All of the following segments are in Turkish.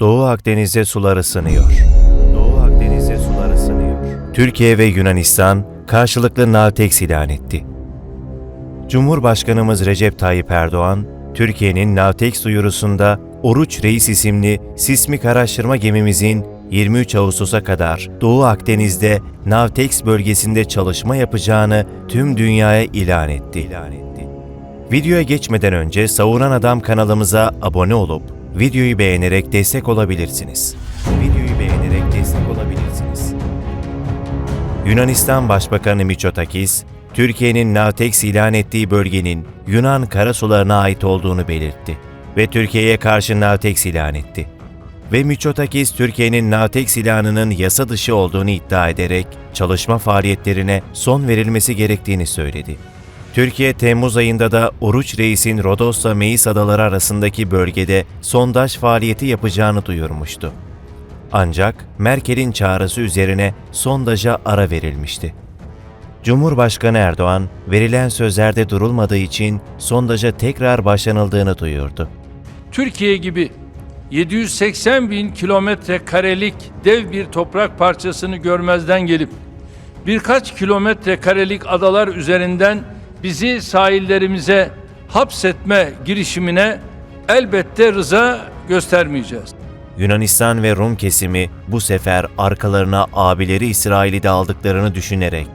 Doğu Akdeniz'de sular ısınıyor. Doğu Akdeniz'de sular ısınıyor. Türkiye ve Yunanistan karşılıklı Navtex ilan etti. Cumhurbaşkanımız Recep Tayyip Erdoğan, Türkiye'nin Navtex duyurusunda Oruç Reis isimli sismik araştırma gemimizin 23 Ağustos'a kadar Doğu Akdeniz'de Navtex bölgesinde çalışma yapacağını tüm dünyaya ilan etti. İlan etti. Videoya geçmeden önce Savunan Adam kanalımıza abone olup videoyu beğenerek destek olabilirsiniz. Videoyu beğenerek destek olabilirsiniz. Yunanistan Başbakanı Mitsotakis, Türkiye'nin Navtex ilan ettiği bölgenin Yunan karasularına ait olduğunu belirtti ve Türkiye'ye karşı Navtex ilan etti. Ve Mitsotakis, Türkiye'nin Navtex ilanının yasa dışı olduğunu iddia ederek çalışma faaliyetlerine son verilmesi gerektiğini söyledi. Türkiye, Temmuz ayında da Oruç Reis'in Rodos'la Meis adaları arasındaki bölgede sondaj faaliyeti yapacağını duyurmuştu. Ancak Merkel'in çağrısı üzerine sondaja ara verilmişti. Cumhurbaşkanı Erdoğan, verilen sözlerde durulmadığı için sondaja tekrar başlanıldığını duyurdu. Türkiye gibi 780 bin kilometre karelik dev bir toprak parçasını görmezden gelip birkaç kilometre karelik adalar üzerinden bizi sahillerimize hapsetme girişimine elbette rıza göstermeyeceğiz. Yunanistan ve Rum kesimi bu sefer arkalarına abileri İsrail'i de aldıklarını düşünerek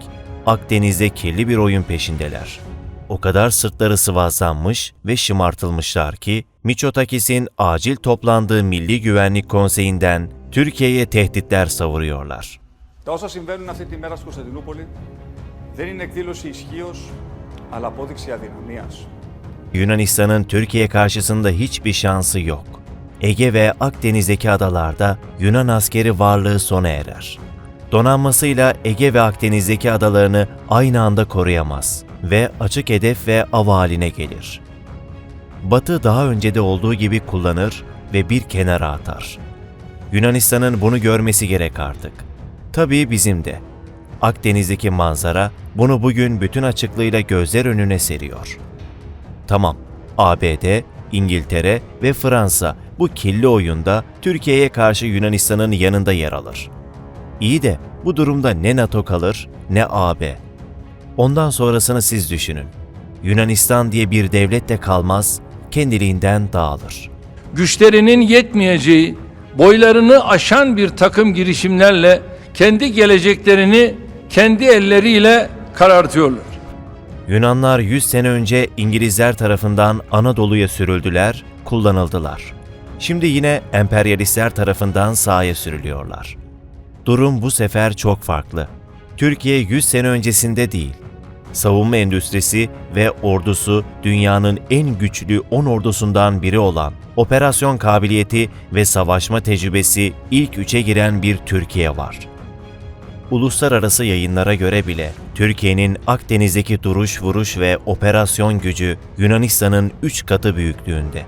Akdeniz'de kirli bir oyun peşindeler. O kadar sırtları sıvazlanmış ve şımartılmışlar ki Mitsotakis'in acil toplandığı Milli Güvenlik Konseyi'nden Türkiye'ye tehditler savuruyorlar. Τα όσα συμβαίνουν αυτή τη μέρα στην Κωνσταντινούπολη δεν είναι εκδήλωση ισχύω, αλλά απόδειξη αδυναμίας. Yunanistan'ın Türkiye karşısında hiçbir şansı yok. Ege ve Akdeniz'deki adalarda Yunan askeri varlığı sona erer. Donanmasıyla Ege ve Akdeniz'deki adalarını aynı anda koruyamaz ve açık hedef ve av haline gelir. Batı daha önce de olduğu gibi kullanır ve bir kenara atar. Yunanistan'ın bunu görmesi gerek artık. Tabii bizim de. Akdeniz'deki manzara bunu bugün bütün açıklığıyla gözler önüne seriyor. Tamam, ABD, İngiltere ve Fransa bu kirli oyunda Türkiye'ye karşı Yunanistan'ın yanında yer alır. İyi de bu durumda ne NATO kalır ne AB. Ondan sonrasını siz düşünün. Yunanistan diye bir devlet de kalmaz, kendiliğinden dağılır. Güçlerinin yetmeyeceği, boylarını aşan bir takım girişimlerle kendi geleceklerini kendi elleriyle karartıyorlar. Yunanlar 100 sene önce İngilizler tarafından Anadolu'ya sürüldüler, kullanıldılar. Şimdi yine emperyalistler tarafından sahaya sürülüyorlar. Durum bu sefer çok farklı. Türkiye 100 sene öncesinde değil. Savunma endüstrisi ve ordusu dünyanın en güçlü 10 ordusundan biri olan, operasyon kabiliyeti ve savaşma tecrübesi ilk üçe giren bir Türkiye var uluslararası yayınlara göre bile Türkiye'nin Akdeniz'deki duruş vuruş ve operasyon gücü Yunanistan'ın 3 katı büyüklüğünde.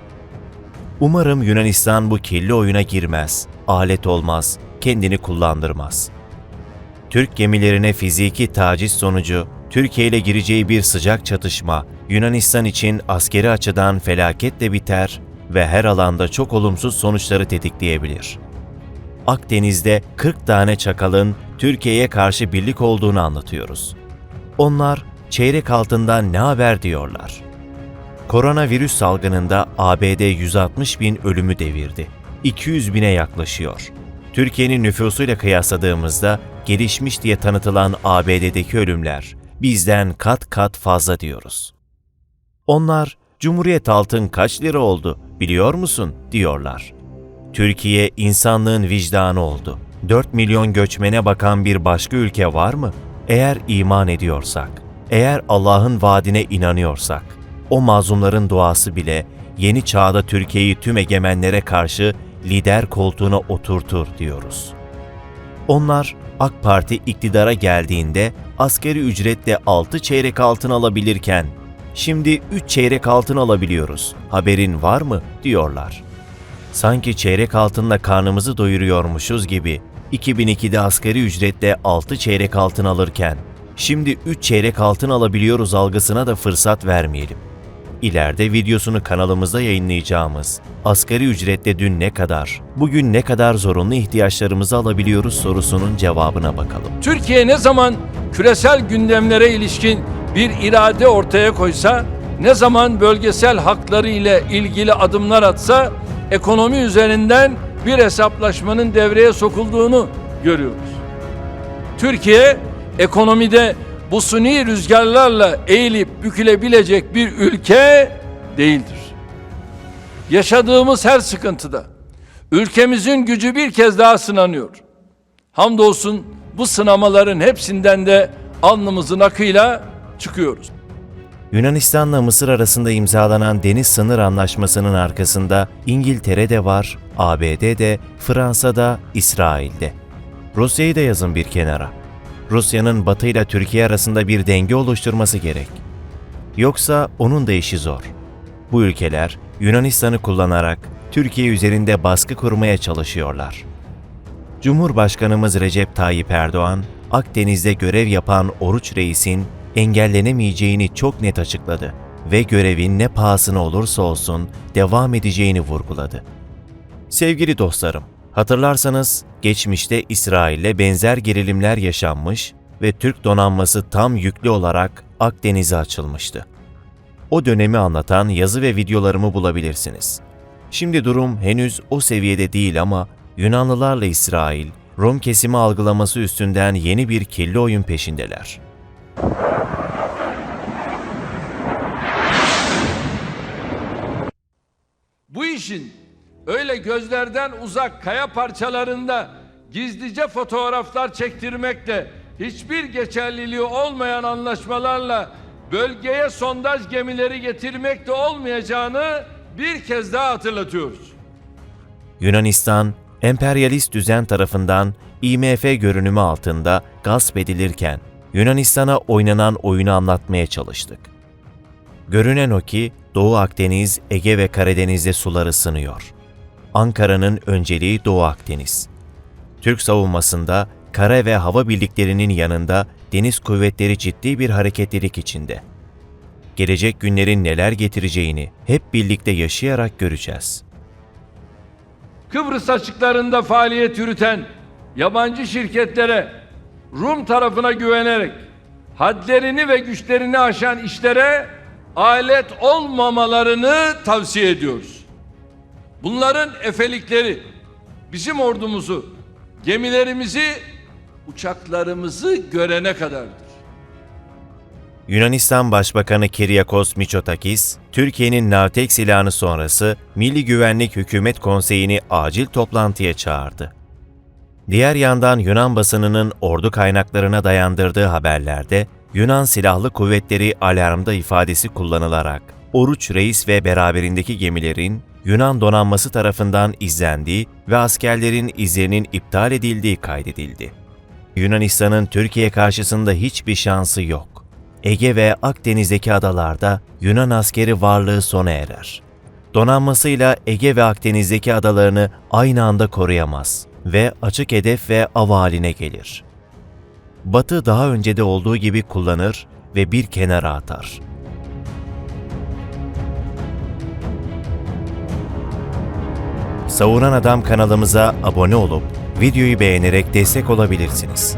Umarım Yunanistan bu kirli oyuna girmez, alet olmaz, kendini kullandırmaz. Türk gemilerine fiziki taciz sonucu Türkiye ile gireceği bir sıcak çatışma Yunanistan için askeri açıdan felaketle biter ve her alanda çok olumsuz sonuçları tetikleyebilir.'' Akdeniz'de 40 tane çakalın Türkiye'ye karşı birlik olduğunu anlatıyoruz. Onlar çeyrek altından ne haber diyorlar. Koronavirüs salgınında ABD 160 bin ölümü devirdi. 200 bine yaklaşıyor. Türkiye'nin nüfusuyla kıyasladığımızda gelişmiş diye tanıtılan ABD'deki ölümler bizden kat kat fazla diyoruz. Onlar Cumhuriyet altın kaç lira oldu biliyor musun diyorlar. Türkiye insanlığın vicdanı oldu. 4 milyon göçmene bakan bir başka ülke var mı? Eğer iman ediyorsak, eğer Allah'ın vaadine inanıyorsak, o mazlumların duası bile yeni çağda Türkiye'yi tüm egemenlere karşı lider koltuğuna oturtur diyoruz. Onlar AK Parti iktidara geldiğinde askeri ücretle 6 çeyrek altın alabilirken şimdi 3 çeyrek altın alabiliyoruz. Haberin var mı diyorlar. Sanki çeyrek altınla karnımızı doyuruyormuşuz gibi 2002'de asgari ücretle 6 çeyrek altın alırken şimdi 3 çeyrek altın alabiliyoruz algısına da fırsat vermeyelim. ileride videosunu kanalımızda yayınlayacağımız asgari ücretle dün ne kadar, bugün ne kadar zorunlu ihtiyaçlarımızı alabiliyoruz sorusunun cevabına bakalım. Türkiye ne zaman küresel gündemlere ilişkin bir irade ortaya koysa, ne zaman bölgesel hakları ile ilgili adımlar atsa, ekonomi üzerinden bir hesaplaşmanın devreye sokulduğunu görüyoruz. Türkiye ekonomide bu suni rüzgarlarla eğilip bükülebilecek bir ülke değildir. Yaşadığımız her sıkıntıda ülkemizin gücü bir kez daha sınanıyor. Hamdolsun bu sınamaların hepsinden de alnımızın akıyla çıkıyoruz. Yunanistan'la Mısır arasında imzalanan deniz sınır anlaşmasının arkasında İngiltere de var, ABD de, Fransa da, İsrail de. Rusya'yı da yazın bir kenara. Rusya'nın Batı ile Türkiye arasında bir denge oluşturması gerek. Yoksa onun da işi zor. Bu ülkeler Yunanistan'ı kullanarak Türkiye üzerinde baskı kurmaya çalışıyorlar. Cumhurbaşkanımız Recep Tayyip Erdoğan, Akdeniz'de görev yapan Oruç Reis'in engellenemeyeceğini çok net açıkladı ve görevin ne pahasına olursa olsun devam edeceğini vurguladı. Sevgili dostlarım, hatırlarsanız geçmişte İsrail'le benzer gerilimler yaşanmış ve Türk donanması tam yüklü olarak Akdeniz'e açılmıştı. O dönemi anlatan yazı ve videolarımı bulabilirsiniz. Şimdi durum henüz o seviyede değil ama Yunanlılarla İsrail, Rom kesimi algılaması üstünden yeni bir kirli oyun peşindeler. İşin öyle gözlerden uzak kaya parçalarında gizlice fotoğraflar çektirmekle hiçbir geçerliliği olmayan anlaşmalarla bölgeye sondaj gemileri getirmekle olmayacağını bir kez daha hatırlatıyoruz. Yunanistan, emperyalist düzen tarafından IMF görünümü altında gasp edilirken Yunanistan'a oynanan oyunu anlatmaya çalıştık. Görünen o ki Doğu Akdeniz, Ege ve Karadeniz'de sular ısınıyor. Ankara'nın önceliği Doğu Akdeniz. Türk savunmasında kara ve hava birliklerinin yanında deniz kuvvetleri ciddi bir hareketlilik içinde. Gelecek günlerin neler getireceğini hep birlikte yaşayarak göreceğiz. Kıbrıs açıklarında faaliyet yürüten yabancı şirketlere Rum tarafına güvenerek hadlerini ve güçlerini aşan işlere alet olmamalarını tavsiye ediyoruz. Bunların efelikleri bizim ordumuzu, gemilerimizi, uçaklarımızı görene kadardır. Yunanistan Başbakanı Kyriakos Mitsotakis, Türkiye'nin Navtex ilanı sonrası Milli Güvenlik Hükümet Konseyi'ni acil toplantıya çağırdı. Diğer yandan Yunan basınının ordu kaynaklarına dayandırdığı haberlerde Yunan Silahlı Kuvvetleri alarmda ifadesi kullanılarak Oruç Reis ve beraberindeki gemilerin Yunan donanması tarafından izlendiği ve askerlerin izlerinin iptal edildiği kaydedildi. Yunanistan'ın Türkiye karşısında hiçbir şansı yok. Ege ve Akdeniz'deki adalarda Yunan askeri varlığı sona erer. Donanmasıyla Ege ve Akdeniz'deki adalarını aynı anda koruyamaz ve açık hedef ve av haline gelir. Batı daha önce de olduğu gibi kullanır ve bir kenara atar. Savunan Adam kanalımıza abone olup videoyu beğenerek destek olabilirsiniz.